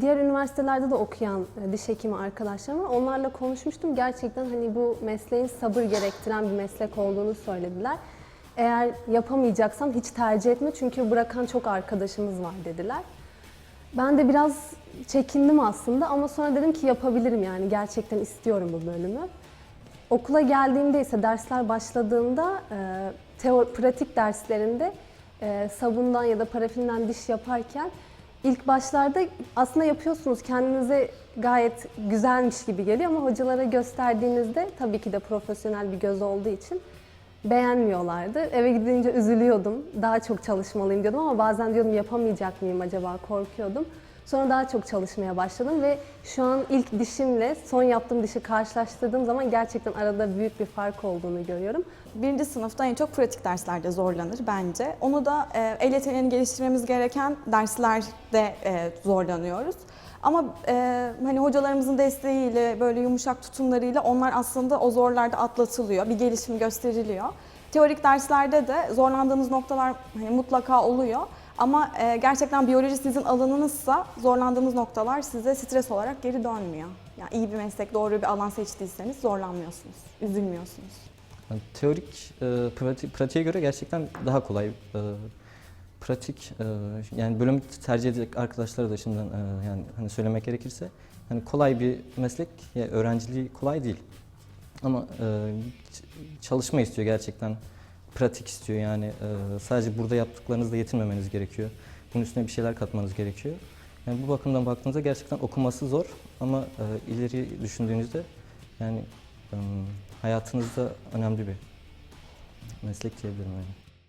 Diğer üniversitelerde de okuyan e, diş hekimi arkadaşlarım var. Onlarla konuşmuştum. Gerçekten hani bu mesleğin sabır gerektiren bir meslek olduğunu söylediler. Eğer yapamayacaksan hiç tercih etme çünkü bırakan çok arkadaşımız var dediler. Ben de biraz çekindim aslında ama sonra dedim ki yapabilirim yani gerçekten istiyorum bu bölümü. Okula geldiğimde ise dersler başladığında e, pratik derslerinde e, sabundan ya da parafinden diş yaparken ilk başlarda aslında yapıyorsunuz kendinize gayet güzelmiş gibi geliyor ama hocalara gösterdiğinizde tabii ki de profesyonel bir göz olduğu için beğenmiyorlardı. Eve gidince üzülüyordum. Daha çok çalışmalıyım diyordum ama bazen diyordum yapamayacak mıyım acaba korkuyordum. Sonra daha çok çalışmaya başladım ve şu an ilk dişimle son yaptığım dişi karşılaştırdığım zaman gerçekten arada büyük bir fark olduğunu görüyorum. Birinci sınıfta en çok pratik derslerde zorlanır bence. Onu da e, el yeteneğini geliştirmemiz gereken derslerde e, zorlanıyoruz. Ama e, hani hocalarımızın desteğiyle, böyle yumuşak tutumlarıyla onlar aslında o zorlarda atlatılıyor, bir gelişim gösteriliyor. Teorik derslerde de zorlandığınız noktalar hani mutlaka oluyor. Ama e, gerçekten biyoloji sizin alanınızsa zorlandığınız noktalar size stres olarak geri dönmüyor. Yani iyi bir meslek, doğru bir alan seçtiyseniz zorlanmıyorsunuz, üzülmüyorsunuz. Yani teorik e, prati- pratiğe göre gerçekten daha kolay. E, pratik e, yani bölüm tercih edecek arkadaşlara da şimdiden e, yani hani söylemek gerekirse hani kolay bir meslek ya öğrenciliği kolay değil. Ama e, çalışma istiyor gerçekten. Pratik istiyor yani e, sadece burada yaptıklarınızla yetinmemeniz gerekiyor. Bunun üstüne bir şeyler katmanız gerekiyor. Yani bu bakımdan baktığınızda gerçekten okuması zor ama e, ileri düşündüğünüzde yani e, hayatınızda önemli bir meslek diyebilirim yani.